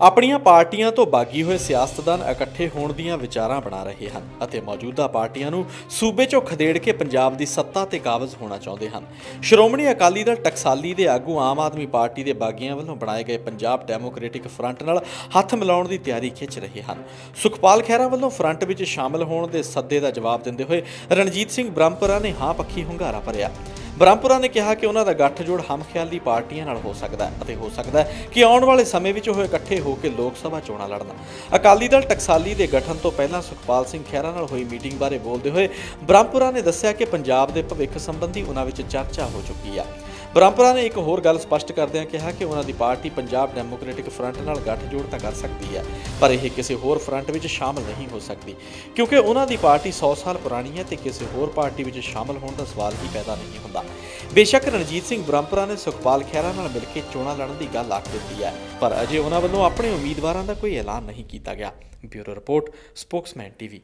ਆਪਣੀਆਂ ਪਾਰਟੀਆਂ ਤੋਂ ਬਾਗੀ ਹੋਏ ਸਿਆਸਤਦਾਨ ਇਕੱਠੇ ਹੋਣ ਦੀਆਂ ਵਿਚਾਰਾਂ ਬਣਾ ਰਹੇ ਹਨ ਅਤੇ ਮੌਜੂਦਾ ਪਾਰਟੀਆਂ ਨੂੰ ਸੂਬੇ 'ਚੋਂ ਖਦੇੜ ਕੇ ਪੰਜਾਬ ਦੀ ਸੱਤਾ ਤੇ ਕਾਬਜ਼ ਹੋਣਾ ਚਾਹੁੰਦੇ ਹਨ। ਸ਼੍ਰੋਮਣੀ ਅਕਾਲੀ ਦਲ ਟਕਸਾਲੀ ਦੇ ਆਗੂ ਆਮ ਆਦਮੀ ਪਾਰਟੀ ਦੇ ਬਾਗੀਆਂ ਵੱਲੋਂ ਬਣਾਏ ਗਏ ਪੰਜਾਬ ਡੈਮੋਕ੍ਰੈਟਿਕ ਫਰੰਟ ਨਾਲ ਹੱਥ ਮਿਲਾਉਣ ਦੀ ਤਿਆਰੀ ਖਿੱਚ ਰਹੇ ਹਨ। ਸੁਖਪਾਲ ਖਹਿਰਾ ਵੱਲੋਂ ਫਰੰਟ ਵਿੱਚ ਸ਼ਾਮਲ ਹੋਣ ਦੇ ਸੱਦੇ ਦਾ ਜਵਾਬ ਦਿੰਦੇ ਹੋਏ ਰਣਜੀਤ ਸਿੰਘ ਬ੍ਰਹਮਪੁਰਾ ਨੇ ਹਾਂ ਪੱਖੀ ਹੁੰਗਾਰਾ ਭਰਿਆ। ਬ੍ਰਹਮਪੁਰਾ ਨੇ ਕਿਹਾ ਕਿ ਉਹਨਾਂ ਦਾ ਗੱਠਜੋੜ ਹਮਖਿਆਲੀ ਪਾਰਟੀਆਂ ਨਾਲ ਹੋ ਸਕਦਾ ਹੈ ਅਤੇ ਹੋ ਸਕਦਾ ਹੈ ਕਿ ਆਉਣ ਵਾਲੇ ਸਮੇਂ ਵਿੱਚ ਉਹ ਇਕੱਠੇ ਹੋ ਕੇ ਲੋਕ ਸਭਾ ਚੋਣਾਂ ਲੜਨ। ਅਕਾਲੀ ਦਲ ਟਕਸਾਲੀ ਦੇ ਗਠਨ ਤੋਂ ਪਹਿਲਾਂ ਸੁਖਪਾਲ ਸਿੰਘ ਖਹਿਰਾ ਨਾਲ ਹੋਈ ਮੀਟਿੰਗ ਬਾਰੇ ਬੋਲਦੇ ਹੋਏ ਬ੍ਰਹਮਪੁਰਾ ਨੇ ਦੱਸਿਆ ਕਿ ਪੰਜਾਬ ਦੇ ਭਵਿੱਖ ਸੰਬੰਧੀ ਉਹਨਾਂ ਵਿੱਚ ਚਰਚਾ ਹੋ ਚੁੱਕੀ ਹੈ। ਬ੍ਰਹਮਪੁਰਾ ਨੇ ਇੱਕ ਹੋਰ ਗੱਲ ਸਪਸ਼ਟ ਕਰਦਿਆਂ ਕਿਹਾ ਕਿ ਉਹਨਾਂ ਦੀ ਪਾਰਟੀ ਪੰਜਾਬ ਡੈਮੋਕ੍ਰੈਟਿਕ ਫਰੰਟ ਨਾਲ ਗੱਠਜੋੜ ਤਾਂ ਕਰ ਸਕਦੀ ਹੈ, ਪਰ ਇਹ ਕਿਸੇ ਹੋਰ ਫਰੰਟ ਵਿੱਚ ਸ਼ਾਮਲ ਨਹੀਂ ਹੋ ਸਕਦੀ, ਕਿਉਂਕਿ ਉਹਨਾਂ ਦੀ ਪਾਰਟੀ 100 ਸਾਲ ਪੁਰਾਣੀ ਹੈ ਤੇ ਕਿਸੇ ਹੋਰ ਪਾਰਟੀ ਵਿੱਚ ਸ਼ਾਮਲ ਹੋਣ ਦਾ ਸਵਾਲ ਹੀ ਪੈਦਾ ਨਹੀਂ ਹੁੰਦਾ। ਬੇਸ਼ੱਕ ਰਣਜੀਤ ਸਿੰਘ ਬ੍ਰਹਮਪੁਰਾ ਨੇ ਸੁਖਪਾਲ ਖਹਿਰਾ ਨਾਲ ਮਿਲ ਕੇ ਚੋਣਾਂ ਲੜਨ ਦੀ ਗੱਲ ਆਖ ਦਿੱਤੀ ਹੈ, ਪਰ ਅਜੇ ਉਹਨਾਂ ਵੱਲੋਂ ਆਪਣੇ ਉਮੀਦਵਾਰਾਂ ਦਾ ਕੋਈ ਐਲਾਨ ਨਹੀਂ ਕੀਤਾ ਗਿਆ। Bureau report, spokesman TV.